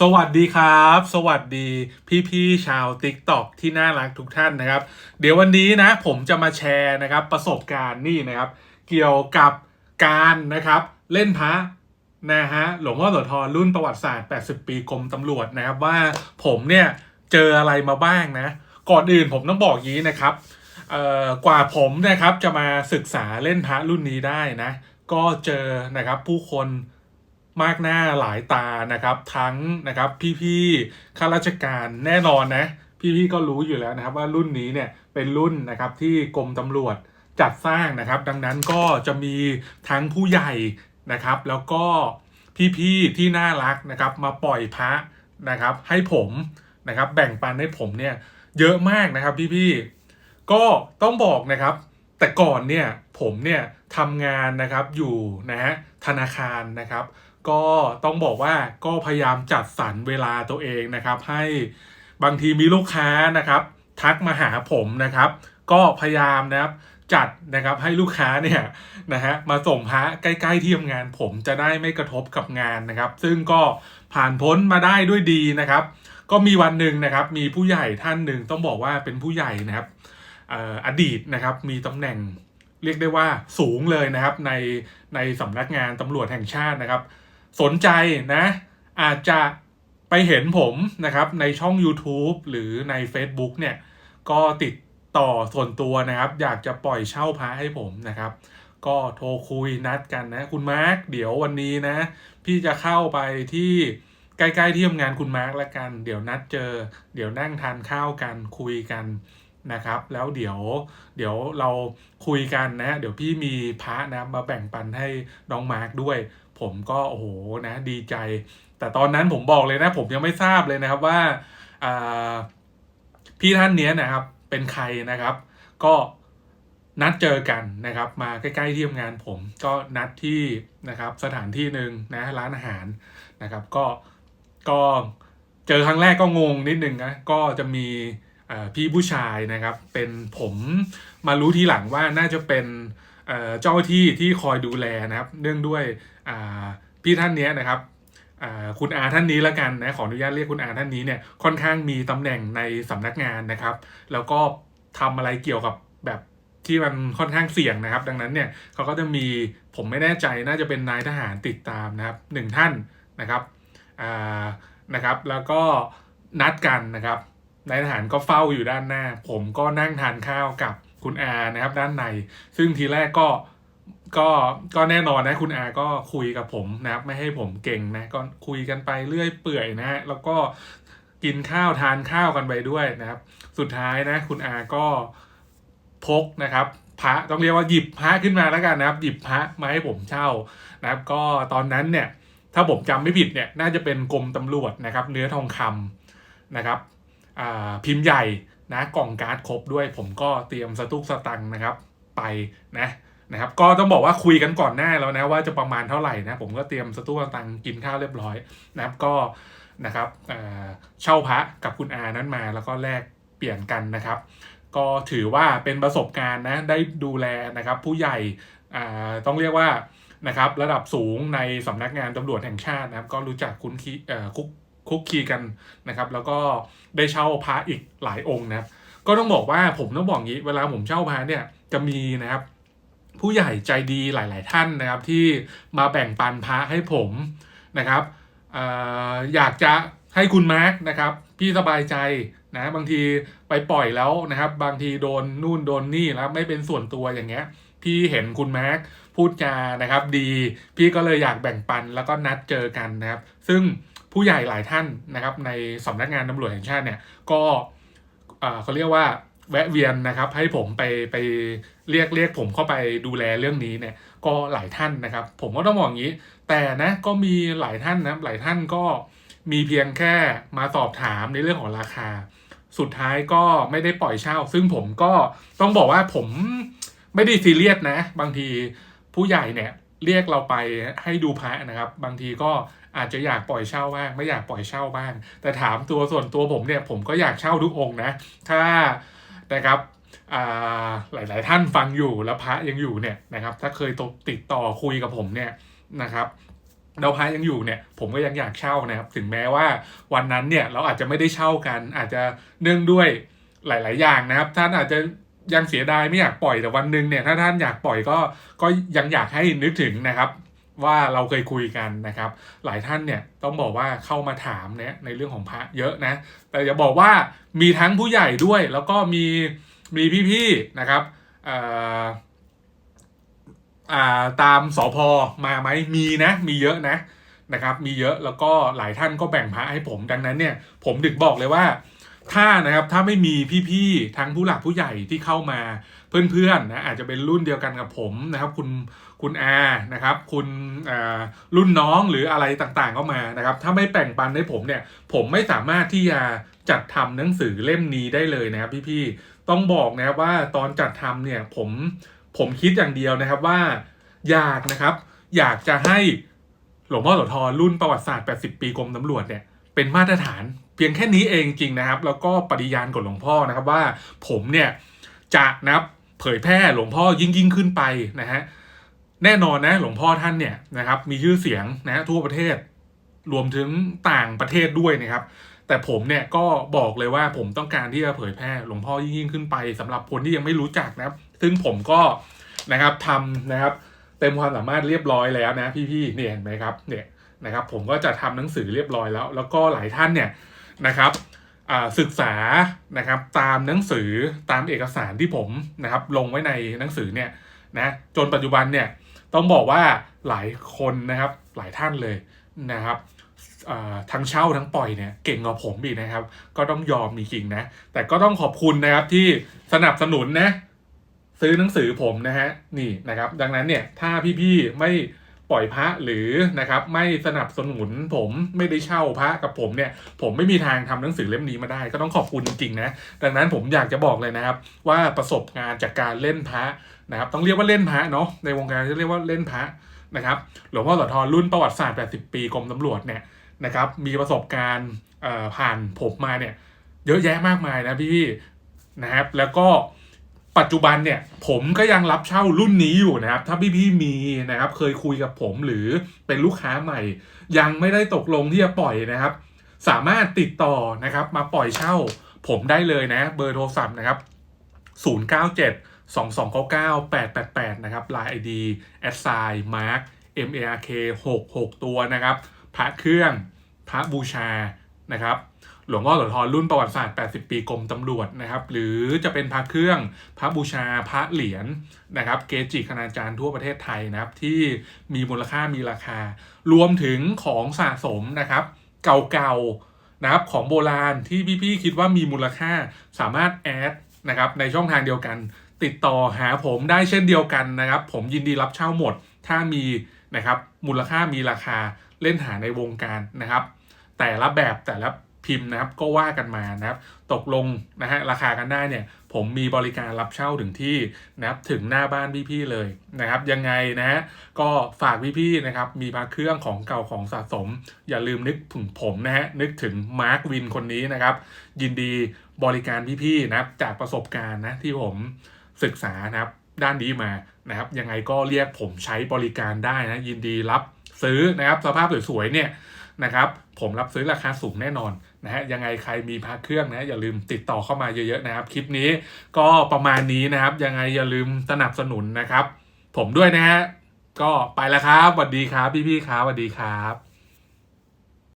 สวัสดีครับ สวัสดีพี่ๆชาว t ิ k t o k ที่น่ารักทุกท่านนะครับ เดี๋ยววันนี้นะผมจะมาแชร์นะครับประสบการณ์นี่นะครับ เกี่ยวกับการนะครับเล่นพระนะฮะหลวงพ่อโสธรรุ่นประวัติศาสตร์ 80 ปีกรมตำรวจนะครับว่าผมเนี่ยเจออะไรมาบ้างนะ ก่อนอื่นผมต้องบอกยี้นะครับเอ่อกว่าผมนะครับจะมาศึกษาเล่นพระรุ่นนี้ได้นะ ก็เจอนะครับผู้คน มากหน้าหลายตานะครับ ทั้งนะครับพี่ๆข้าราชการแน่นอนนะ พี่ๆก็รู้อยู่แล้วนะครับว่ารุ่นนี้เนี่ยเป็นรุ่นนะครับที่กรมตำรวจจัดสร้างนะครับ ดังนั้นก็จะมีทั้งผู้ใหญ่นะครับ แล้วก็พี่ๆที่น่ารักนะครับ มาปล่อยพระนะครับ ให้ผมนะครับแบ่งปันให้ผมเนี่ยเยอะมากนะครับพี่ๆก็ต้องบอกนะครับ แต่ก่อนเนี่ยผมเนี่ยทำงานนะครับอยู่นะฮะธนาคารนะครับ ก็ต้องบอกว่าก็พยายามจัดสรรเวลาตัวเองนะครับ ให้บางทีมีลูกค้านะครับ ทักมาหาผมนะครับ ก็พยายามนะครับจัดนะครับให้ลูกค้าเนี่ยนะฮะมาส่งพระใกล้ๆที่ทำงานผมจะได้ไม่กระทบกับงานนะครับ ซึ่งก็ผ่านพ้นมาได้ด้วยดีนะครับ ก็มีวันหนึ่งนะครับ มีผู้ใหญ่ท่านหนึ่งต้องบอกว่าเป็นผู้ใหญ่นะครับอออดีตนะครับมีตำแหน่งเรียกได้ว่าสูงเลยนะครับในในสำนักงานตำรวจแห่งชาตินะครับ สนใจนะ อาจจะไปเห็นผมนะครับในช่อง YouTube หรือใน Facebook เนี่ย ก็ติดต่อส่วนตัวนะครับ อยากจะปล่อยเช่าพระให้ผมนะครับ ก็โทรคุยนัดกันนะ คุณมาร์คเดี๋ยววันนี้นะ พี่จะเข้าไปที่ใกล้ๆที่ทำงานคุณมาร์คแล้วกัน เดี๋ยวนัดเจอ เดี๋ยวนั่งทานข้าวกันคุยกันนะครับ แล้วเดี๋ยวเดี๋ยวเราคุยกันนะ เดี๋ยวพี่มีพระนะมาแบ่งปันให้น้องมาร์คด้วย ผมก็โอ้โหนะดีใจ แต่ตอนนั้นผมบอกเลยนะ ผมยังไม่ทราบเลยนะครับว่าพี่ท่านเนี้ยนะครับ เป็นใครนะครับ ก็นัดเจอกันนะครับ มาใกล้ๆที่ทำงานผมก็นัดที่นะครับ สถานที่หนึ่งนะร้านอาหารนะครับ ก็ก็เจอครั้งแรกก็งงนิดนึงนะก็จะมีพี่ผู้ชายนะครับ เป็นผมมารู้ทีหลังว่าน่าจะเป็น เจ้าหน้าที่ที่คอยดูแลนะครับ เนื่องด้วยพี่ท่านนี้นะครับคุณอาท่านนี้ละกันนะขออนุญาตเรียกคุณอาท่านนี้เนี่ยค่อนข้างมีตำแหน่งในสำนักงานนะครับ แล้วก็ทำอะไรเกี่ยวกับแบบที่มันค่อนข้างเสี่ยงนะครับ ดังนั้นเนี่ยเขาก็จะมีผมไม่แน่ใจน่าจะเป็นนายทหารติดตามนะครับหนึ่งท่านนะครับนะครับแล้วก็นัดกันนะครับนายทหารก็เฝ้าอยู่ด้านหน้า ผมก็นั่งทานข้าวกับ คุณอานะครับด้านใน ซึ่งทีแรกก็ก็ก็แน่นอนนะคุณอาก็คุยกับผมนะครับ ไม่ให้ผมเก่งนะก็คุยกันไปเรื่อยเปื่อยนะ แล้วก็กินข้าวทานข้าวกันไปด้วยนะครับ สุดท้ายนะ คุณอาก็พกนะครับพระต้องเรียกว่าหยิบพระขึ้นมาแล้วกันนะครับ หยิบพระมาให้ผมเช่านะครับ ก็ตอนนั้นเนี่ย ถ้าผมจำไม่ผิดเนี่ยน่าจะเป็นกรมตำรวจนะครับ เนื้อทองคำนะครับอ่าพิมพ์ใหญ่ นะกล่องการ์ดครบด้วย ผมก็เตรียมสตุกสตังนะครับไปนะนะครับก็ต้องบอกว่าคุยกันก่อนหน้าแล้วนะว่าจะประมาณเท่าไหร่นะผมก็เตรียมสตุกสตังกินข้าวเรียบร้อยนะครับก็นะครับอ่าเช่าพระกับคุณอานั้นมาแล้วก็แลกเปลี่ยนกันนะครับ ก็ถือว่าเป็นประสบการณ์นะได้ดูแลนะครับผู้ใหญ่อ่าต้องเรียกว่านะครับระดับสูงในสำนักงานตำรวจแห่งชาตินะครับก็รู้จักคุ้นคีเอ่อคุก คุกคีกันนะครับแล้วก็ได้เช่าพระอีกหลายองค์นะครับก็ต้องบอกว่าผมต้องบอกงี้เวลาผมเช่าพระเนี่ยจะมีนะครับ ผู้ใหญ่ใจดีหลาย ๆ ท่านนะครับ ที่มาแบ่งปันพระให้ผมนะครับอออยากจะให้คุณมาร์กนะครับ พี่สบายใจนะบางทีไปปล่อยแล้วนะครับ บางทีโดนนู่นโดนนี่แล้วไม่เป็นส่วนตัวอย่างเงี้ย พี่เห็นคุณมาร์กพูดจานะครับ ดี พี่ก็เลยอยากแบ่งปันแล้วก็นัดเจอกันนะครับ ซึ่ง ผู้ใหญ่หลายท่านนะครับในสำนักงานตำรวจแห่งชาติเนี่ยก็อ่อเขาเรียกว่าแวะเวียนนะครับให้ผมไปไปเรียกเรียกผมเข้าไปดูแลเรื่องนี้เนี่ยก็หลายท่านนะครับ ผมก็ต้องบอกอย่างนี้ แต่นะก็มีหลายท่านนะหลายท่านก็มีเพียงแค่มาสอบถามในเรื่องของราคา สุดท้ายก็ไม่ได้ปล่อยเช่า ซึ่งผมก็ต้องบอกว่าผมไม่ได้ซีเรียสนะ บางทีผู้ใหญ่เนี่ยเรียกเราไปให้ดูพระนะครับ บางทีก็ อาจจะอยากปล่อยเช่าบ้าง ไม่อยากปล่อยเช่าบ้าง แต่ถามตัวส่วนตัวผมเนี่ยผมก็อยากเช่าทุกองค์นะ ถ้านะครับอ่าหลาย ๆ ท่านฟังอยู่แล้วพระยังอยู่เนี่ยนะครับ ถ้าเคยตติดต่อคุยกับผมเนี่ยนะครับเราพระยังอยู่เนี่ยผมก็ยังอยากเช่านะครับถึงแม้ว่าวันนั้นเนี่ยเราอาจจะไม่ได้เช่ากัน อาจจะเนื่องด้วยหลาย ๆ อย่างนะครับ ท่านอาจจะยังเสียดายไม่อยากปล่อยแต่วันหนึ่งเนี่ยถ้าท่านอยากปล่อยก็ก็ยังอยากให้นึกถึงนะครับ ว่าเราเคยคุยกันนะครับ หลายท่านเนี่ยต้องบอกว่าเข้ามาถามเนี่ยในเรื่องของพระเยอะนะ แต่จะบอกว่ามีทั้งผู้ใหญ่ด้วย แล้วก็มีมีพี่ๆนะครับอ่ออ่าตามสอพอมาไหมมีนะ มีเยอะนะนะครับ มีเยอะแล้วก็หลายท่านก็แบ่งพระให้ผมดังนั้นเนี่ย ผมถึงบอกเลยว่า ถ้านะครับถ้าไม่มีพี่ๆทั้งผู้หลักผู้ใหญ่ที่เข้ามาเพื่อนๆนะอาจจะเป็นรุ่นเดียวกันกับผมนะครับ คุณคุณอานะครับ คุณรุ่นน้องหรืออะไรต่างๆเข้ามานะครับ ถ้าไม่แบ่งปันให้ผมเนี่ย ผมไม่สามารถที่จะจัดทำหนังสือเล่มนี้ได้เลยนะครับ พี่ๆต้องบอกนะครับว่าตอนจัดทำเนี่ยผมผมคิดอย่างเดียวนะครับว่าอยากนะครับ อยากจะให้หลวงพ่อโสธรรุ่นประวัติศาสตร์ 80 ปีกรมตำรวจเนี่ย เป็นมาตรฐานเพียงแค่นี้เองจริงนะครับ แล้วก็ปฏิญาณกับหลวงพ่อนะครับว่าผมเนี่ยจะนะครับเผยแพร่หลวงพ่อยิ่งยิ่งขึ้นไปนะฮะแน่นอนนะหลวงพ่อท่านเนี่ยนะครับมีชื่อเสียงนะทั่วประเทศ รวมถึงต่างประเทศด้วยนะครับ แต่ผมเนี่ยก็บอกเลยว่าผมต้องการที่จะเผยแพร่หลวงพ่อยิ่งยิ่งขึ้นไปสำหรับคนที่ยังไม่รู้จักนะครับ ซึ่งผมก็นะครับทำนะครับ เต็มความสามารถเรียบร้อยแล้วนะพี่ๆเนี่ยเห็นไหมครับเนี่ย นะครับผมก็จะทำหนังสือเรียบร้อยแล้ว แล้วก็หลายท่านเนี่ยนะครับศึกษานะครับตามหนังสือตามเอกสารที่ผมนะครับลงไว้ในหนังสือเนี่ยนะจนปัจจุบันเนี่ยต้องบอกว่าหลายคนนะครับหลายท่านเลยนะครับทั้งเช่าทั้งปล่อยเนี่ยเก่งกว่าผมอีกนะครับ ก็ต้องยอมจริงๆนะแต่ก็ต้องขอบคุณนะครับที่สนับสนุนนะซื้อหนังสือผมนะฮะนี่นะครับ ดังนั้นเนี่ยถ้าพี่ๆไม่ ปล่อยพระหรือนะครับไม่สนับสนุนผมไม่ได้เช่าพระกับผมเนี่ยผมไม่มีทางทำหนังสือเล่มนี้มาได้ ก็ต้องขอบคุณจริงๆนะดังนั้นผมอยากจะบอกเลยนะครับ ว่าประสบการณ์จากการเล่นพระนะครับต้องเรียกว่าเล่นพระเนาะในวงการจะเรียกว่าเล่นพระนะครับหลวงพ่อโสธรรุ่นประวัติศาสตร์ 80 ปีกรมตำรวจเนี่ยนะครับมีประสบการณ์ผ่านผมมาเนี่ยเยอะแยะมากมายนะพี่ๆนะครับแล้วก็ ปัจจุบันเนี่ยผมก็ยังรับเช่ารุ่นนี้อยู่นะครับ ถ้าพี่ๆมีนะครับ เคยคุยกับผมหรือเป็นลูกค้าใหม่ ยังไม่ได้ตกลงที่จะปล่อยนะครับ สามารถติดต่อนะครับมาปล่อยเช่า ผมได้เลยนะ เบอร์โทรศัพท์นะครับ 097 2299 888 นะครับ Line ID a s i g n mark m a r k 66 ตัวนะครับ พระเครื่อง พระบูชานะครับ หลวงพ่อโสธรรุ่นประวัติศาสตร์ 80 ปีกรมตำรวจนะครับ หรือจะเป็นพระเครื่องพระบูชาพระเหรียญนะครับ เกจิคณาจารย์ทั่วประเทศไทยนะครับ ที่มีมูลค่ามีราคา รวมถึงของสะสมนะครับ เก่าๆนะครับของโบราณที่พี่ๆคิดว่ามีมูลค่าสามารถแอดนะครับในช่องทางเดียวกัน ติดต่อหาผมได้เช่นเดียวกันนะครับ ผมยินดีรับเช่าหมด ถ้ามีนะครับมูลค่ามีราคาเล่นหาในวงการนะครับ แต่ละแบบแต่ละ พิมพ์นะครับก็ว่ากันมานะครับตกลงนะฮะราคากันได้เนี่ยผมมีบริการรับเช่าถึงที่นะครับถึงหน้าบ้านพี่ๆเลยนะครับยังไงนะฮะก็ฝากพี่ๆนะครับมีพระเครื่องของเก่าของสะสม อย่าลืมนึกถึงผมนะฮะนึกถึงมาร์ควินคนนี้นะครับยินดีบริการพี่ๆนะครับจากประสบการณ์นะที่ผมศึกษานะครับด้านนี้มานะครับยังไงก็เรียกผมใช้บริการได้นะยินดีรับซื้อนะครับสภาพสวยๆเนี่ย นะครับผมรับซื้อราคาสูงแน่นอนนะฮะยังไงใครมีพระเครื่องนะอย่าลืมติดต่อเข้ามาเยอะๆนะครับ คลิปนี้ก็ประมาณนี้นะครับ ยังไงอย่าลืมสนับสนุนนะครับ ผมด้วยนะฮะก็ไปแล้วครับสวัสดีครับพี่ๆครับสวัสดีครับ